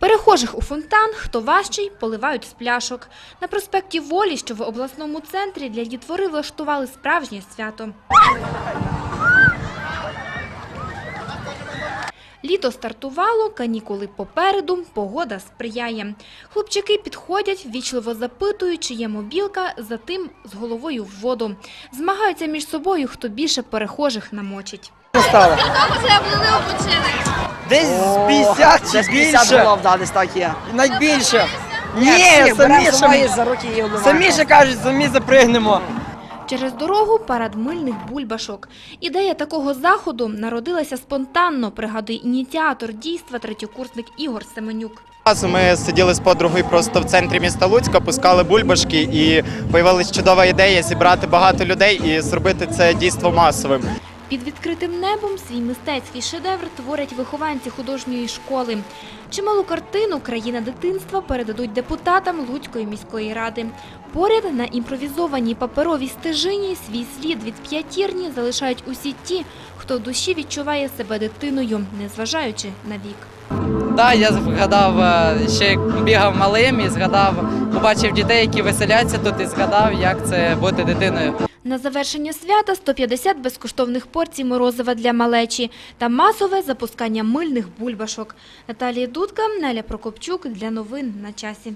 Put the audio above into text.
Перехожих у фонтан, хто важчий, поливають з пляшок. На проспекті Волі, що в обласному центрі, для дітвори влаштували справжнє свято. Літо стартувало, канікули попереду, погода сприяє. Хлопчики підходять, ввічливо запитують, чи є мобілка, затим з головою в воду. Змагаються між собою, хто більше перехожих намочить. стало? Десь з 50 чи Десь 50 більше. голов, да, десь так є. Навіть. Ні, Ні, самі собою за руки і самі ще кажуть, самі запригнемо. Через дорогу парад мильних бульбашок. Ідея такого заходу народилася спонтанно, пригадує ініціатор дійства третьокурсник Ігор Семенюк. Разу Ми сиділи з подругою просто в центрі міста Луцька, пускали бульбашки, і появилась чудова ідея зібрати багато людей і зробити це дійство масовим. Під відкритим небом свій мистецький шедевр творять вихованці художньої школи. Чималу картину країна дитинства передадуть депутатам Луцької міської ради. Поряд на імпровізованій паперовій стежині свій слід від п'ятірні залишають усі ті, хто в душі відчуває себе дитиною, незважаючи на вік. Так, я згадав е, ще як бігав малим і згадав, побачив дітей, які веселяться тут, і згадав, як це бути дитиною. На завершення свята 150 безкоштовних порцій морозива для малечі та масове запускання мильних бульбашок. Наталія Дудка, Неля Прокопчук для новин на часі.